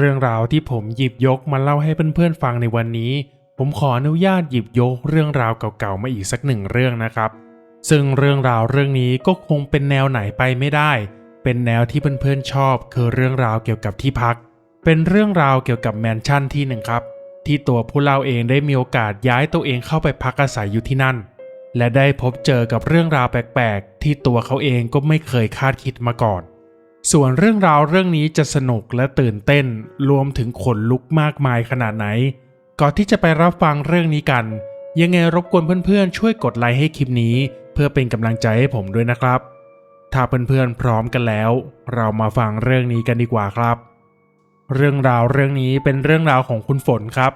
เรื่องราวที่ผมหยิบยกมาเล่าให้เพื่อนๆฟังในวันนี้ ผมขออนุญาตหยิบยกเรื่องราวเก่าๆมาอีกสักหนึ่งเรื่องนะครับ ซึ่งเรื่องราวเรื่องนี้ก็คงเป็นแนวไหนไปไม่ได้ เป็นแนวที่เพื่อนๆชอบ คือเรื่องราวเกี่ยวกับที่พัก เป็นเรื่องราวเกี่ยวกับแมนชั่นที่หนึ่งครับ ที่ตัวผู้เล่าเองได้มีโอกาสย้ายตัวเองเข้าไปพักอาศัยอยู่ที่นั่น และได้พบเจอกับเรื่องราวแปลกๆ ที่ตัวเขาเองก็ไม่เคยคาดคิดมาก่อน ส่วนเรื่องราวเรื่องนี้จะสนุกและตื่นเต้น รวมถึงขนลุกมากมายขนาดไหน ก่อนที่จะไปรับฟังเรื่องนี้กัน ยังไงรบกวนเพื่อนๆ ช่วยกดไลค์ให้คลิปนี้ เพื่อเป็นกำลังใจให้ผมด้วยนะครับ ถ้าเพื่อนๆพร้อมกันแล้ว เรามาฟังเรื่องนี้กันดีกว่าครับ เรื่องราวเรื่องนี้เป็นเรื่องราวของคุณฝนครับ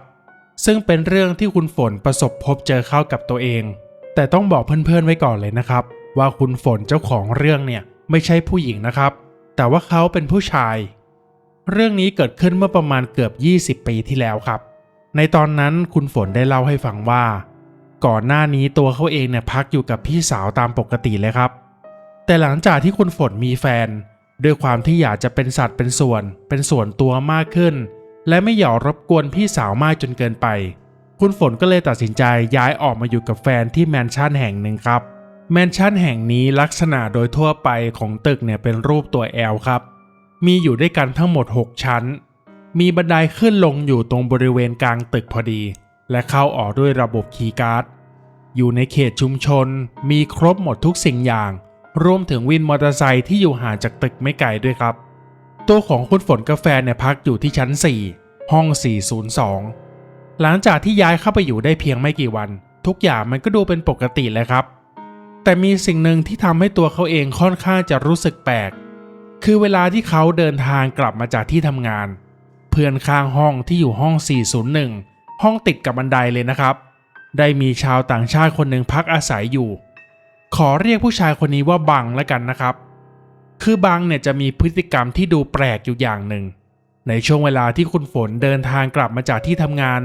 ซึ่งเป็นเรื่องที่คุณฝนประสบพบเจอเข้ากับตัวเอง แต่ต้องบอกเพื่อนๆไว้ก่อนเลยนะครับ ว่าคุณฝนเจ้าของเรื่องเนี่ยไม่ใช่ผู้หญิงนะครับ แต่ว่าเขาเป็นผู้ชาย เรื่องนี้เกิดขึ้นเมื่อประมาณเกือบ 20 ปีที่แล้วครับ ในตอนนั้นคุณฝนได้เล่าให้ฟังว่า ก่อนหน้านี้ตัวเขาเองเนี่ยพักอยู่กับพี่สาวตามปกติเลยครับ แต่หลังจากที่คุณฝนมีแฟน ด้วยความที่อยากจะเป็นสัตว์เป็นส่วน เป็นส่วนตัวมากขึ้น และไม่อยากรบกวนพี่สาวมากจนเกินไป คุณฝนก็เลยตัดสินใจย้ายออกมาอยู่กับแฟนที่แมนชั่นแห่งหนึ่งครับ แมนชั่นแห่งนี้ลักษณะโดยทั่วไปของตึกเนี่ยเป็นรูปตัว L ครับ มีอยู่ด้วยกันทั้งหมด 6 ชั้น มีบันไดขึ้นลงอยู่ตรงบริเวณกลางตึกพอดี และเข้าออกด้วยระบบคีย์การ์ด อยู่ในเขตชุมชน มีครบหมดทุกสิ่งอย่าง รวมถึงวินมอเตอร์ไซค์ที่อยู่ห่างจากตึกไม่ไกลด้วยครับ ตัวของคุณฝนกาแฟเนี่ยพักอยู่ที่ชั้น 4 ห้อง 402 หลังจากที่ย้ายเข้าไปอยู่ได้เพียงไม่กี่วัน ทุกอย่างมันก็ดูเป็นปกติเลยครับ แต่มีสิ่งหนึ่งที่ทำให้ตัวเขาเองค่อนข้างจะรู้สึกแปลก คือเวลาที่เขาเดินทางกลับมาจากที่ทำงาน เพื่อนข้างห้องที่อยู่ห้อง 401 ห้องติดกับบันไดเลยนะครับ ได้มีชาวต่างชาติคนหนึ่งพักอาศัยอยู่ ขอเรียกผู้ชายคนนี้ว่าบังแล้วกันนะครับ คือบังเนี่ยจะมีพฤติกรรมที่ดูแปลกอยู่อย่างหนึ่ง ในช่วงเวลาที่คุณฝนเดินทางกลับมาจากที่ทำงาน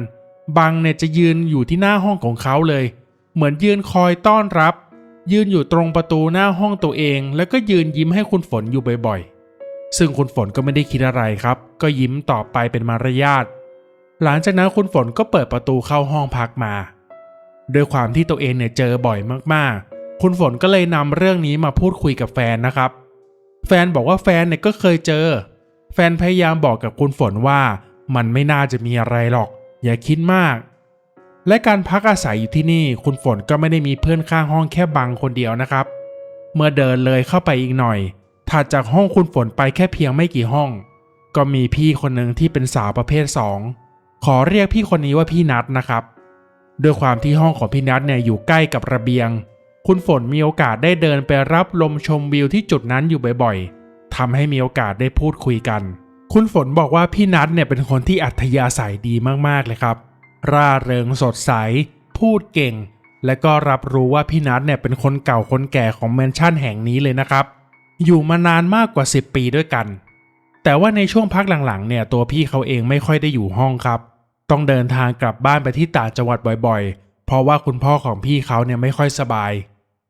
บังเนี่ยจะยืนอยู่ที่หน้าห้องของเขาเลย เหมือนยืนคอยต้อนรับ ยืนอยู่ตรงประตูหน้าห้องตัวเอง แล้วก็ยืนยิ้มให้คุณฝนอยู่บ่อยๆ ซึ่งคุณฝนก็ไม่ได้คิดอะไรครับ ก็ยิ้มต่อไปเป็นมารยาทหลังจากนั้นคุณฝนก็เปิดประตูเข้าห้องพักมาด้วยความที่ตัวเองเนี่ยเจอบ่อยมากๆ คุณฝนก็เลยนำเรื่องนี้มาพูดคุยกับแฟนนะครับ แฟนบอกว่าแฟนเนี่ยก็เคยเจอ แฟนพยายามบอกกับคุณฝนว่า มันไม่น่าจะมีอะไรหรอก อย่าคิดมาก และการพักอาศัยอยู่ที่นี่คุณฝนก็ไม่ได้มีเพื่อนข้างห้องแค่บังคนเดียวนะครับ เมื่อเดินเลยเข้าไปอีกหน่อย ถัดจากห้องคุณฝนไปแค่เพียงไม่กี่ห้อง ก็มีพี่คนหนึ่งที่เป็นสาวประเภท 2 ขอเรียกพี่คนนี้ว่าพี่นัทนะครับ ด้วยความที่ห้องของพี่นัทเนี่ยอยู่ใกล้กับระเบียง คุณฝนมีโอกาสได้เดินไปรับลมชมวิวที่จุดนั้นอยู่บ่อยๆทำให้มีโอกาสได้พูดคุยกัน คุณฝนบอกว่าพี่นัทเนี่ยเป็นคนที่อัธยาศัยดีมากๆเลยครับ ร่าเริงสดใส พูดเก่ง และก็รับรู้ว่าพี่นัทเนี่ยเป็นคนเก่าคนแก่ของแมนชั่นแห่งนี้เลยนะครับ อยู่มานานมากกว่า 10 ปีด้วยกัน แต่ว่าในช่วงพักหลังๆ เนี่ยตัวพี่เขาเองไม่ค่อยได้อยู่ห้องครับ ต้องเดินทางกลับบ้านไปที่ต่างจังหวัดบ่อยๆ เพราะว่าคุณพ่อของพี่เขาเนี่ยไม่ค่อยสบาย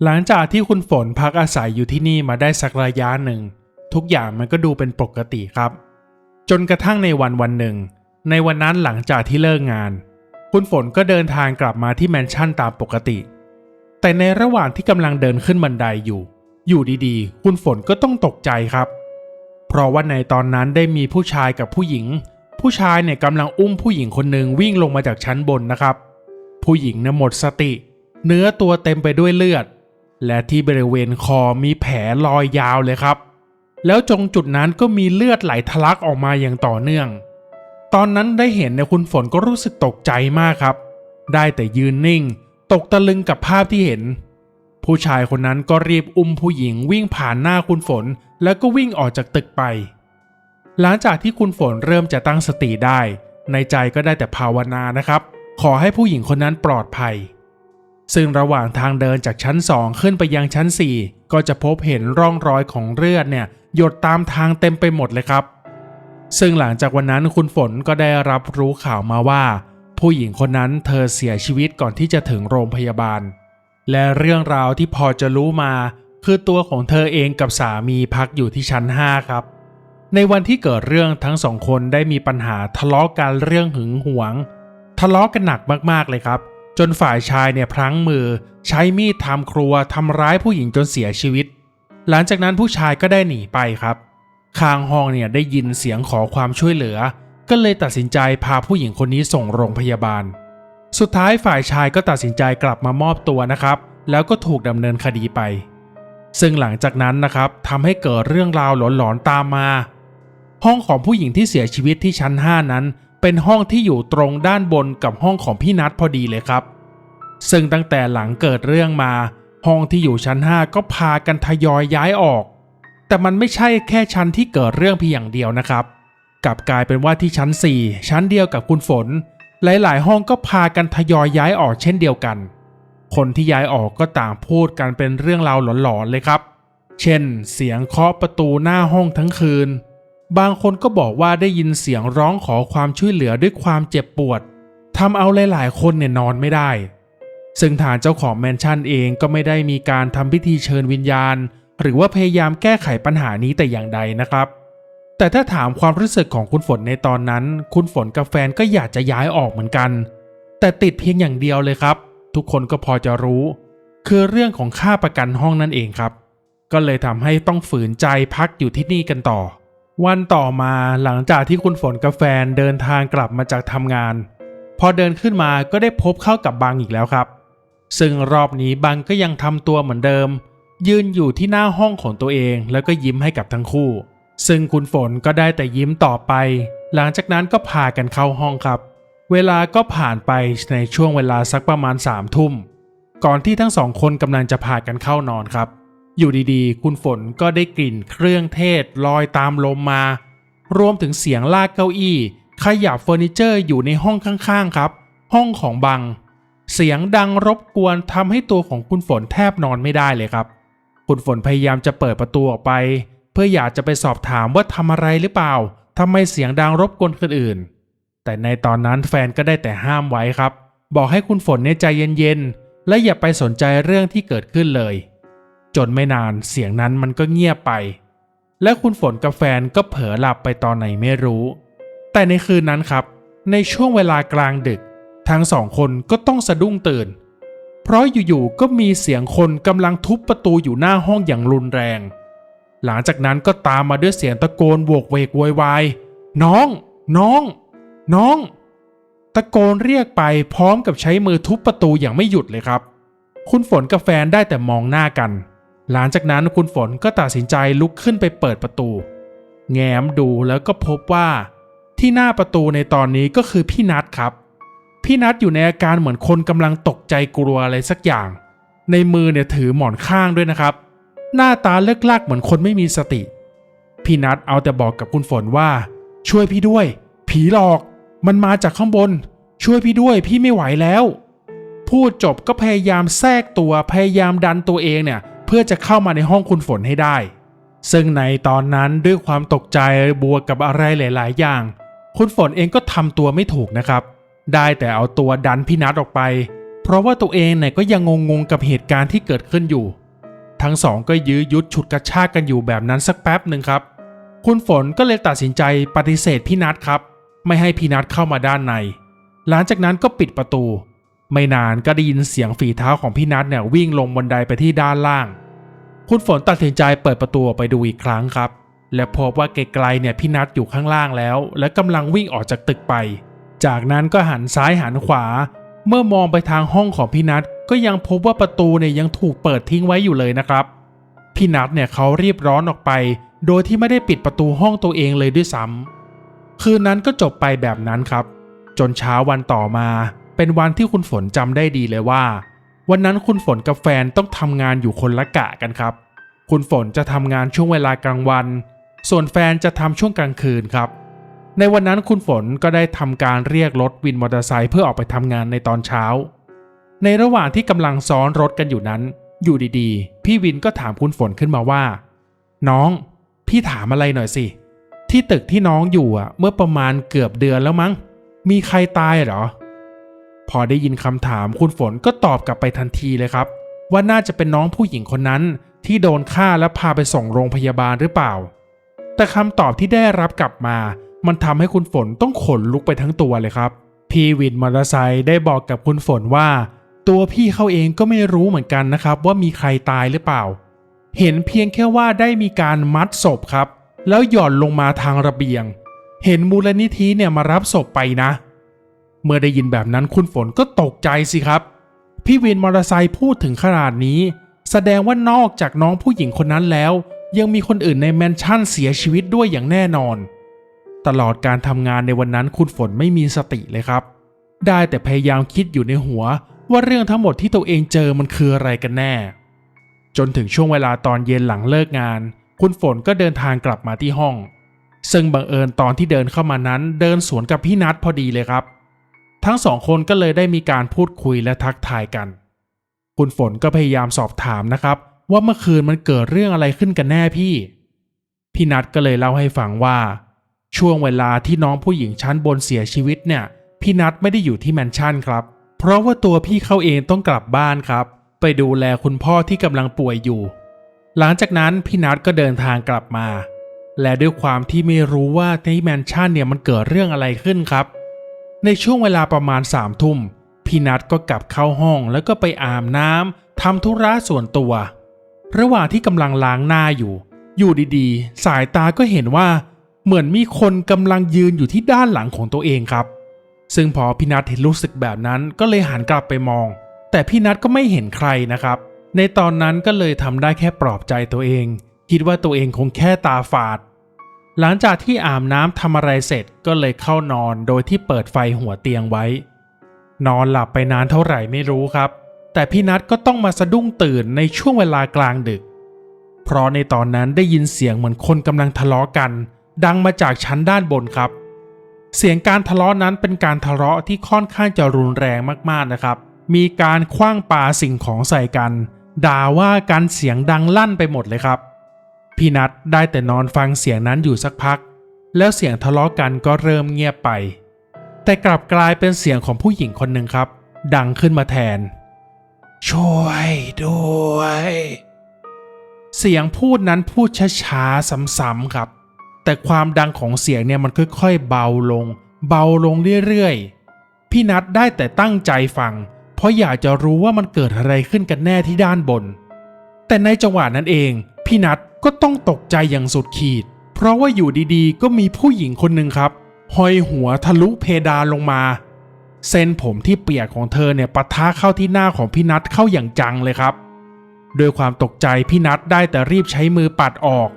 หลังจากที่คุณฝนพักอาศัยอยู่ที่นี่มาได้สักระยะหนึ่ง ทุกอย่างมันก็ดูเป็นปกติครับ จนกระทั่งในวันวันหนึ่ง ในวันนั้นหลังจากที่เลิกงาน คุณฝนก็เดินทางกลับมาที่แมนชั่นตามปกติ แต่ในระหว่างที่กำลังเดินขึ้นบันไดอยู่ อยู่ดีๆ คุณฝนก็ต้องตกใจครับ เพราะว่าในตอนนั้นได้มีผู้ชายกับผู้หญิง ผู้ชายเนี่ยกำลังอุ้มผู้หญิงคนหนึ่งวิ่งลงมาจากชั้นบนนะครับ ผู้หญิงเนี่ยหมดสติ เนื้อตัวเต็มไปด้วยเลือด และที่บริเวณคอมีแผลรอยยาวเลยครับ แล้วจงจุดนั้นก็มีเลือดไหลทะลักออกมาอย่างต่อเนื่อง ตอนนั้นได้เห็นเนี่ยคุณฝนก็รู้สึกตกใจมากครับ ได้แต่ยืนนิ่ง ตกตะลึงกับภาพที่เห็น ผู้ชายคนนั้นก็รีบอุ้มผู้หญิงวิ่งผ่านหน้าคุณฝน แล้วก็วิ่งออกจากตึกไป หลังจากที่คุณฝนเริ่มจะตั้งสติได้ ในใจก็ได้แต่ภาวนานะครับ ขอให้ผู้หญิงคนนั้นปลอดภัย ซึ่งระหว่างทางเดินจากชั้น2ขึ้นไปยังชั้น 4 ก็จะพบเห็นร่องรอยของเลือดเนี่ยหยดตามทางเต็มไปหมดเลยครับ ซึ่งหลังจากวันนั้นคุณฝนก็ได้รับรู้ข่าวมาว่า ผู้หญิงคนนั้นเธอเสียชีวิตก่อนที่จะถึงโรงพยาบาล และเรื่องราวที่พอจะรู้มา คือตัวของเธอเองกับสามีพักอยู่ที่ชั้น 5 ครับ ในวันที่เกิดเรื่องทั้งสองคนได้มีปัญหาทะเลาะกันเรื่องหึงหวง ทะเลาะกันหนักมากๆเลยครับ จนฝ่ายชายเนี่ยพลั้งมือ ใช้มีดทำครัวทำร้ายผู้หญิงจนเสียชีวิต หลังจากนั้นผู้ชายก็ได้หนีไปครับ ข้างห้องเนี่ยได้ยินเสียงขอความช่วยเหลือ ก็เลยตัดสินใจพาผู้หญิงคนนี้ส่งโรงพยาบาล สุดท้ายฝ่ายชายก็ตัดสินใจกลับมามอบตัวนะครับ แล้วก็ถูกดำเนินคดีไป ซึ่งหลังจากนั้นนะครับทำให้เกิดเรื่องราวหลอนๆตามมา ห้องของผู้หญิงที่เสียชีวิตที่ชั้น 5 นั้น เป็นห้องที่อยู่ตรงด้านบนกับห้องของพี่นัทพอดีเลยครับ ซึ่งตั้งแต่หลังเกิดเรื่องมา ห้องที่อยู่ชั้น 5 ก็พากันทยอยย้ายออก แต่มันไม่ใช่แค่ชั้นที่เกิดเรื่องเพียงอย่างเดียวนะครับ กลับกลายเป็นว่าที่ชั้น 4 ชั้นเดียวกับคุณฝน หลายๆ ห้องก็พากันทยอยย้ายออกเช่นเดียวกัน คนที่ย้ายออกก็ต่างพูดกันเป็นเรื่องราวหลอนๆเลยครับ เช่น เสียงเคาะประตูหน้าห้องทั้งคืน บางคนก็บอกว่าได้ยินเสียงร้องขอความช่วยเหลือด้วยความเจ็บปวดทำเอาหลายๆ คนเนี่ยนอนไม่ได้ ซึ่งทางเจ้าของแมนชั่นเองก็ไม่ได้มีการทำพิธีเชิญวิญญาณ หรือว่าพยายามแก้ไขปัญหานี้แต่อย่างใดนะครับ แต่ถ้าถามความรู้สึกของคุณฝนในตอนนั้น คุณฝนกับแฟนก็อยากจะย้ายออกเหมือนกัน แต่ติดเพียงอย่างเดียวเลยครับ ทุกคนก็พอจะรู้ คือเรื่องของค่าประกันห้องนั่นเองครับ ก็เลยทำให้ต้องฝืนใจพักอยู่ที่นี่กันต่อ วันต่อมาหลังจากที่คุณฝนกับแฟนเดินทางกลับมาจากทำงาน พอเดินขึ้นมาก็ได้พบเข้ากับบังอีกแล้วครับ ซึ่งรอบนี้บังก็ยังทำตัวเหมือนเดิม ยืนอยู่ที่หน้าห้องของตัวเองแล้วก็ยิ้มให้กับทั้งคู่ ซึ่งคุณฝนก็ได้แต่ยิ้มต่อไป หลังจากนั้นก็พากันเข้าห้องครับ เวลาก็ผ่านไปในช่วงเวลาสักประมาณสามทุ่ม ก่อนที่ทั้งสองคนกำลังจะพากันเข้านอนครับ อยู่ดีๆ คุณฝนก็ได้กลิ่นเครื่องเทศลอยตามลมมา รวมถึงเสียงลากเก้าอี้ ขยับเฟอร์นิเจอร์อยู่ในห้องข้างๆครับ ห้องของบัง เสียงดังรบกวนทำให้ตัวของคุณฝนแทบนอนไม่ได้เลยครับ คุณฝนพยายามจะเปิดประตูออกไป เพื่ออยากจะไปสอบถามว่าทำอะไรหรือเปล่าทำไมเสียงดังรบกวนคนอื่น แต่ในตอนนั้นแฟนก็ได้แต่ห้ามไว้ครับ บอกให้คุณฝนเนี่ยใจเย็นๆ และอย่าไปสนใจเรื่องที่เกิดขึ้นเลย จนไม่นานเสียงนั้นมันก็เงียบไป และคุณฝนกับแฟนก็เผลอหลับไปตอนไหนไม่รู้ แต่ในคืนนั้นครับ ในช่วงเวลากลางดึก ทั้งสองคนก็ต้องสะดุ้งตื่น เพราะอยู่ๆก็มีเสียงคนกำลังทุบประตูอยู่หน้าห้องอย่างรุนแรง หลังจากนั้นก็ตามมาด้วยเสียงตะโกนโวกเวกโวยวายน้อง น้อง น้อง ตะโกนเรียกไปพร้อมกับใช้มือทุบประตูอย่างไม่หยุดเลยครับ คุณฝนกับแฟนได้แต่มองหน้ากัน หลังจากนั้นคุณฝนก็ตัดสินใจลุกขึ้นไปเปิดประตู แง้มดูแล้วก็พบว่า ที่หน้าประตูในตอนนี้ก็คือพี่นัทครับ พี่นัทอยู่ในอาการเหมือนคนกำลังตกใจกลัวอะไรสักอย่าง ในมือเนี่ยถือหมอนข้างด้วยนะครับ หน้าตาเลิกลากเหมือนคนไม่มีสติ พี่นัทเอาแต่บอกกับคุณฝนว่า ช่วยพี่ด้วย ผีหลอก มันมาจากข้างบน ช่วยพี่ด้วย พี่ไม่ไหวแล้ว พูดจบก็พยายามแทรกตัวพยายามดันตัวเองเนี่ย เพื่อจะเข้ามาในห้องคุณฝนให้ได้ ซึ่งในตอนนั้นด้วยความตกใจบวกกับอะไรหลาย ๆ อย่าง คุณฝนเองก็ทำตัวไม่ถูกนะครับ ได้แต่เอาตัวดันพี่นัทออกไป เพราะว่าตัวเองเนี่ยก็ยังงงๆกับเหตุการณ์ที่เกิดขึ้นอยู่ ทั้งสองก็ยื้อยุดฉุดกระชากกันอยู่แบบนั้นสักแป๊บหนึ่งครับ คุณฝนก็เลยตัดสินใจปฏิเสธพี่นัทครับ ไม่ให้พี่นัทเข้ามาด้านใน หลังจากนั้นก็ปิดประตู ไม่นานก็ได้ยินเสียงฝีเท้าของพี่นัทเนี่ยวิ่งลงบันไดไปที่ด้านล่าง คุณฝนตัดสินใจเปิดประตูไปดูอีกครั้งครับ และพบว่าไกลๆเนี่ยพี่นัทอยู่ข้างล่างแล้ว และกำลังวิ่งออกจากตึกไป จากนั้นก็หันซ้ายหันขวา เมื่อมองไปทางห้องของพี่นัทก็ยังพบว่าประตูเนี่ยยังถูกเปิดทิ้งไว้อยู่เลยนะครับ พี่นัทเนี่ยเขารีบร้อนออกไป โดยที่ไม่ได้ปิดประตูห้องตัวเองเลยด้วยซ้ำคืนนั้นก็จบไปแบบนั้นครับ จนเช้าวันต่อมา เป็นวันที่คุณฝนจำได้ดีเลยว่า วันนั้นคุณฝนกับแฟนต้องทำงานอยู่คนละกะกันครับ คุณฝนจะทำงานช่วงเวลากลางวัน ส่วนแฟนจะทำช่วงกลางคืนครับ ในวันนั้นคุณฝนก็ได้ทำการเรียกรถวินมอเตอร์ไซค์เพื่อออกไปทำงานในตอนเช้า ในระหว่างที่กำลังซ้อนรถกันอยู่นั้น อยู่ดีๆ พี่วินก็ถามคุณฝนขึ้นมาว่า น้อง พี่ถามอะไรหน่อยสิ ที่ตึกที่น้องอยู่อะ เมื่อประมาณเกือบเดือนแล้วมั้ง มีใครตายเหรอ พอได้ยินคำถามคุณฝนก็ตอบกลับไปทันทีเลยครับ ว่าน่าจะเป็นน้องผู้หญิงคนนั้น ที่โดนฆ่าและพาไปส่งโรงพยาบาลหรือเปล่า แต่คำตอบที่ได้รับกลับมา มันทำให้คุณฝนต้องขนลุกไปทั้งตัวเลยครับ พี่วินมอเตอร์ไซค์ได้บอกกับคุณฝนว่า ตัวพี่เขาเองก็ไม่รู้เหมือนกันนะครับ ว่ามีใครตายหรือเปล่า เห็นเพียงแค่ว่าได้มีการมัดศพครับ แล้วหย่อนลงมาทางระเบียง เห็นมูลนิธิเนี่ยมารับศพไปนะ เมื่อได้ยินแบบนั้นคุณฝนก็ตกใจสิครับ พี่วินมอเตอร์ไซค์พูดถึงขนาดนี้ แสดงว่านอกจากน้องผู้หญิงคนนั้นแล้ว ยังมีคนอื่นในแมนชั่นเสียชีวิตด้วยอย่างแน่นอน ตลอดการทำงานในวันนั้นคุณฝนไม่มีสติเลยครับ ได้แต่พยายามคิดอยู่ในหัว ว่าเรื่องทั้งหมดที่ตัวเองเจอมันคืออะไรกันแน่ จนถึงช่วงเวลาตอนเย็นหลังเลิกงาน คุณฝนก็เดินทางกลับมาที่ห้อง ซึ่งบังเอิญตอนที่เดินเข้ามานั้น เดินสวนกับพี่นัทพอดีเลยครับ ทั้งสองคนก็เลยได้มีการพูดคุยและทักทายกัน คุณฝนก็พยายามสอบถามนะครับ ว่าเมื่อคืนมันเกิดเรื่องอะไรขึ้นกันแน่พี่ พี่นัทก็เลยเล่าให้ฟังว่า ช่วงเวลาที่น้องผู้หญิงชั้นบนเสียชีวิตเนี่ย พี่นัทไม่ได้อยู่ที่แมนชั่นครับ เพราะว่าตัวพี่เขาเองต้องกลับบ้านครับ ไปดูแลคุณพ่อที่กำลังป่วยอยู่ หลังจากนั้นพี่นัทก็เดินทางกลับมา และด้วยความที่ไม่รู้ว่าในแมนชั่นเนี่ยมันเกิดเรื่องอะไรขึ้นครับ ในช่วงเวลาประมาณสามทุ่มพี่นัทก็กลับเข้าห้องแล้วก็ไปอาบน้ำทำธุระส่วนตัว ระหว่างที่กำลังล้างหน้าอยู่ อยู่ดีๆ สายตาก็เห็นว่า เหมือนมีคนกำลังยืนอยู่ที่ด้านหลังของตัวเองครับ ซึ่งพอพี่นัทเห็นรู้สึกแบบนั้นก็เลยหันกลับไปมอง แต่พี่นัทก็ไม่เห็นใครนะครับ ในตอนนั้นก็เลยทำได้แค่ปลอบใจตัวเอง คิดว่าตัวเองคงแค่ตาฝาด หลังจากที่อาบน้ำทำอะไรเสร็จก็เลยเข้านอนโดยที่เปิดไฟหัวเตียงไว้ นอนหลับไปนานเท่าไหร่ไม่รู้ครับ แต่พี่นัทก็ต้องมาสะดุ้งตื่นในช่วงเวลากลางดึก เพราะในตอนนั้นได้ยินเสียงเหมือนคนกำลังทะเลาะกัน ดังมาจากชั้นด้านบนครับ เสียงการทะเลาะนั้นเป็นการทะเลาะที่ค่อนข้างจะรุนแรงมากๆนะครับ มีการคว้างปาสิ่งของใส่กัน ด่าว่ากันเสียงดังลั่นไปหมดเลยครับพี่นัทได้แต่นอนฟังเสียงนั้นอยู่สักพัก แล้วเสียงทะเลาะกันก็เริ่มเงียบไป แต่กลับกลายเป็นเสียงของผู้หญิงคนหนึ่งครับ ดังขึ้นมาแทน ช่วยด้วย เสียงพูดนั้นพูดช้าๆซ้ำๆครับ แต่ความดังของเสียงเนี่ยมันค่อยๆเบาลง เบาลงเรื่อยๆ พี่นัทได้แต่ตั้งใจฟัง เพราะอยากจะรู้ว่ามันเกิดอะไรขึ้นกันแน่ที่ด้านบน แต่ในจังหวะนั้นเอง พี่นัทก็ต้องตกใจอย่างสุดขีด เพราะว่าอยู่ดีๆ ก็มีผู้หญิงคนหนึ่งครับห้อยหัวทะลุเพดานลงมา เส้นผมที่เปียกของเธอเนี่ยปะทะเข้าที่หน้าของพี่นัทเข้าอย่างจังเลยครับด้วยความตกใจพี่นัทได้แต่รีบใช้มือปัดออก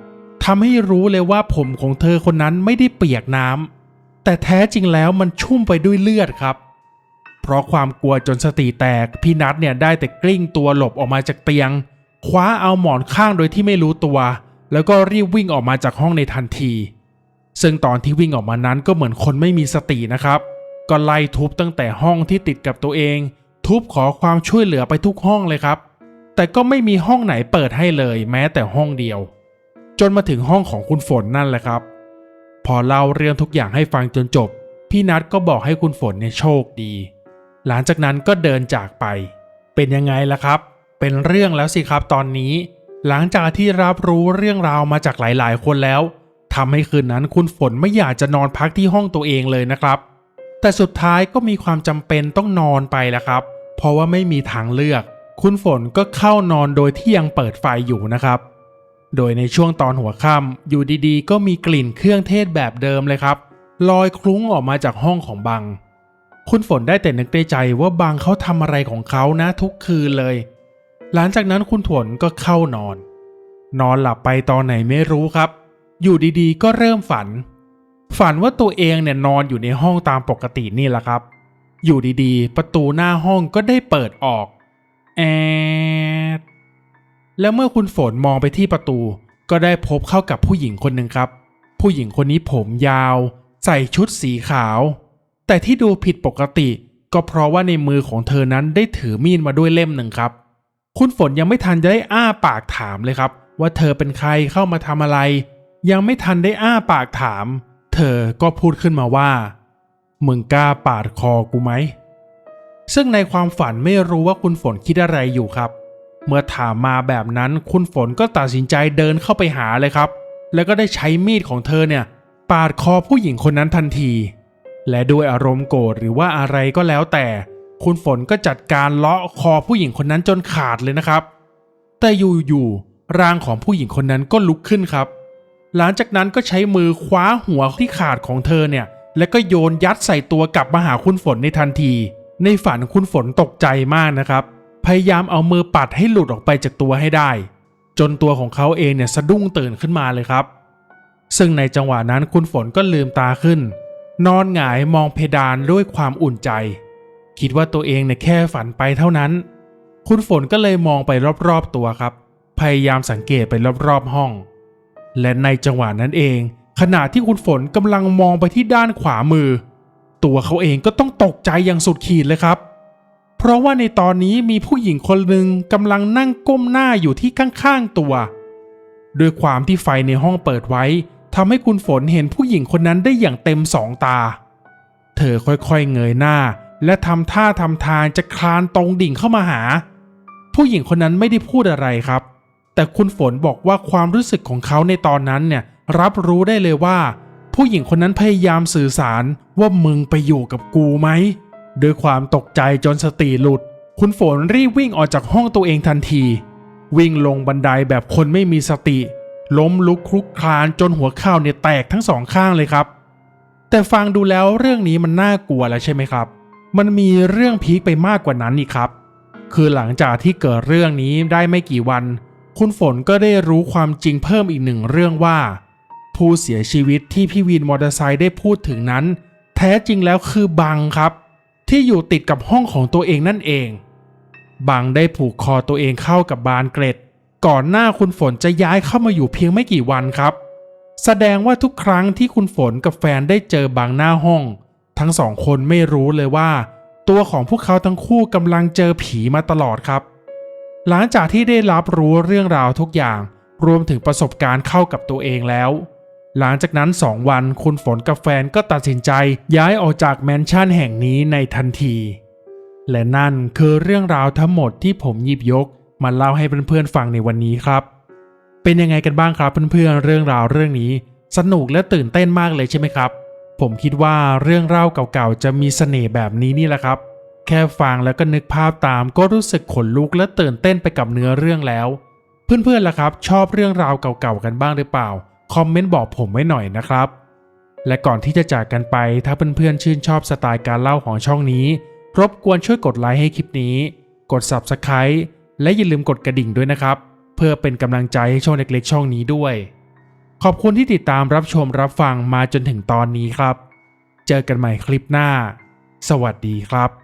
ทำให้รู้เลยว่าผมของเธอคนนั้นไม่ได้เปียกน้ำแต่แท้จริงแล้วมันชุ่มไปด้วยเลือดครับ เพราะความกลัวจนสติแตกพี่นัทเนี่ยได้แต่กลิ้งตัวหลบออกมาจากเตียง คว้าเอาหมอนข้างโดยที่ไม่รู้ตัว แล้วก็รีบวิ่งออกมาจากห้องในทันที ซึ่งตอนที่วิ่งออกมานั้นก็เหมือนคนไม่มีสตินะครับ ก็ไล่ทุบตั้งแต่ห้องที่ติดกับตัวเอง ทุบขอความช่วยเหลือไปทุกห้องเลยครับ แต่ก็ไม่มีห้องไหนเปิดให้เลย แม้แต่ห้องเดียว จนมาถึงห้องของคุณฝนนั่นแหละครับ พอเล่าเรื่องทุกอย่างให้ฟังจนจบ พี่นัทก็บอกให้คุณฝนเนี่ยโชคดี หลังจากนั้นก็เดินจากไป เป็นยังไงล่ะครับ เป็นเรื่องแล้วสิครับตอนนี้ หลังจากที่รับรู้เรื่องราวมาจากหลายๆ คนแล้วทำให้คืนนั้นคุณฝนไม่อยากจะนอนพักที่ห้องตัวเองเลยนะครับ แต่สุดท้ายก็มีความจำเป็นต้องนอนไปแล้วครับ เพราะว่าไม่มีทางเลือก คุณฝนก็เข้านอนโดยที่ยังเปิดไฟอยู่นะครับ โดยในช่วงตอนหัวค่ำอยู่ดีๆ ก็มีกลิ่นเครื่องเทศแบบเดิมเลยครับ ลอยคลุ้งออกมาจากห้องของบัง คุณฝนได้แต่นึกในใจว่าบังเขาทำอะไรของเขานะทุกคืนเลย หลังจากนั้นคุณฝนก็เข้านอน นอนหลับไปตอนไหนไม่รู้ครับ อยู่ดีๆ ก็เริ่มฝัน ฝันว่าตัวเองเนี่ยนอนอยู่ในห้องตามปกตินี่แหละครับ อยู่ดีๆ ประตูหน้าห้องก็ได้เปิดออก แอ แล้วเมื่อคุณฝนมองไปที่ประตู ก็ได้พบเข้ากับผู้หญิงคนหนึ่งครับ ผู้หญิงคนนี้ผมยาว ใส่ชุดสีขาว แต่ที่ดูผิดปกติ ก็เพราะว่าในมือของเธอนั้นได้ถือมีดมาด้วยเล่มหนึ่งครับ คุณฝนยังไม่ทันจะได้อ้าปากถามเลยครับ ว่าเธอเป็นใครเข้ามาทำอะไร ยังไม่ทันได้อ้าปากถาม เธอก็พูดขึ้นมาว่ามึงกล้าปาดคอกูไหมซึ่งในความฝันไม่รู้ว่าคุณฝนคิดอะไรอยู่ครับ เมื่อถามมาแบบนั้นคุณฝนก็ตัดสินใจเดินเข้าไปหาเลยครับ แล้วก็ได้ใช้มีดของเธอเนี่ยปาดคอผู้หญิงคนนั้นทันที และด้วยอารมณ์โกรธหรือว่าอะไรก็แล้วแต่ คุณฝนก็จัดการเลาะคอผู้หญิงคนนั้นจนขาดเลยนะครับ แต่อยู่ๆร่างของผู้หญิงคนนั้นก็ลุกขึ้นครับ หลังจากนั้นก็ใช้มือคว้าหัวที่ขาดของเธอเนี่ยแล้วก็โยนยัดใส่ตัวกลับมาหาคุณฝนในทันที ในฝันคุณฝนตกใจมากนะครับ พยายามเอามือปัดให้หลุดออกไปจากตัวให้ได้ จนตัวของเขาเองเนี่ยสะดุ้งตื่นขึ้นมาเลยครับ ซึ่งในจังหวะนั้นคุณฝนก็ลืมตาขึ้น นอนหงายมองเพดานด้วยความอุ่นใจ คิดว่าตัวเองเนี่ยแค่ฝันไปเท่านั้น คุณฝนก็เลยมองไปรอบๆตัวครับ พยายามสังเกตไปรอบๆห้อง และในจังหวะนั้นเอง ขณะที่คุณฝนกำลังมองไปที่ด้านขวามือ ตัวเขาเองก็ต้องตกใจอย่างสุดขีดเลยครับเพราะว่าในตอนนี้มีผู้หญิงคนหนึ่งกำลังนั่งก้มหน้าอยู่ที่ข้างๆตัว ด้วยความที่ไฟในห้องเปิดไว้ทำให้คุณฝนเห็นผู้หญิงคนนั้นได้อย่างเต็มสองตา เธอค่อยๆเงยหน้า และทำท่าทำทางจะคลานตรงดิ่งเข้ามาหา ผู้หญิงคนนั้นไม่ได้พูดอะไรครับ แต่คุณฝนบอกว่าความรู้สึกของเขาในตอนนั้นเนี่ยรับรู้ได้เลยว่า ผู้หญิงคนนั้นพยายามสื่อสารว่ามึงไปอยู่กับกูไหม ด้วยความตกใจจนสติหลุด คุณฝนรีบวิ่งออกจากห้องตัวเองทันที วิ่งลงบันไดแบบคนไม่มีสติ ล้มลุกคลุกคลานจนหัวเข่าเนี่ยแตกทั้งสองข้างเลยครับ แต่ฟังดูแล้วเรื่องนี้มันน่ากลัวแล้วใช่ไหมครับ มันมีเรื่องพีคไปมากกว่านั้นอีกครับ คือหลังจากที่เกิดเรื่องนี้ได้ไม่กี่วัน คุณฝนก็ได้รู้ความจริงเพิ่มอีกหนึ่งเรื่องว่า ผู้เสียชีวิตที่พี่วินมอเตอร์ไซค์ได้พูดถึงนั้น แท้จริงแล้วคือบังครับ ที่อยู่ติดกับห้องของตัวเองนั่นเอง บังได้ผูกคอตัวเองเข้ากับบานเกล็ด ก่อนหน้าคุณฝนจะย้ายเข้ามาอยู่เพียงไม่กี่วันครับ แสดงว่าทุกครั้งที่คุณฝนกับแฟนได้เจอบางหน้าห้อง ทั้งสองคนไม่รู้เลยว่า ตัวของพวกเขาทั้งคู่กำลังเจอผีมาตลอดครับ หลังจากที่ได้รับรู้เรื่องราวทุกอย่าง รวมถึงประสบการณ์เข้ากับตัวเองแล้ว หลังจากนั้นสองวันคุณฝนกับแฟนก็ตัดสินใจย้ายออกจากแมนชั่นแห่งนี้ในทันที และนั่นคือเรื่องราวทั้งหมดที่ผมหยิบยกมาเล่าให้เพื่อนๆฟังในวันนี้ครับ เป็นยังไงกันบ้างครับเพื่อนๆเรื่องราวเรื่องนี้ สนุกและตื่นเต้นมากเลยใช่ไหมครับ ผมคิดว่าเรื่องเล่าเก่าๆจะมีเสน่ห์แบบนี้นี่แหละครับ แค่ฟังแล้วก็นึกภาพตามก็รู้สึกขนลุกและตื่นเต้นไปกับเนื้อเรื่องแล้ว เพื่อนๆล่ะครับ ชอบเรื่องราวเก่าๆกันบ้างหรือเปล่า คอมเมนต์บอกผมไว้หน่อยนะครับ และก่อนที่จะจากกันไปถ้าเพื่อนๆชื่นชอบสไตล์การเล่าของช่องนี้ รบกวนช่วยกดไลค์ให้คลิปนี้ กด Subscribe และอย่าลืมกดกระดิ่งด้วยนะครับ เพื่อเป็นกำลังใจให้ช่องเล็กๆ ช่องนี้ด้วย ขอบคุณที่ติดตามรับชมรับฟังมาจนถึงตอนนี้ครับ เจอกันใหม่คลิปหน้า สวัสดีครับ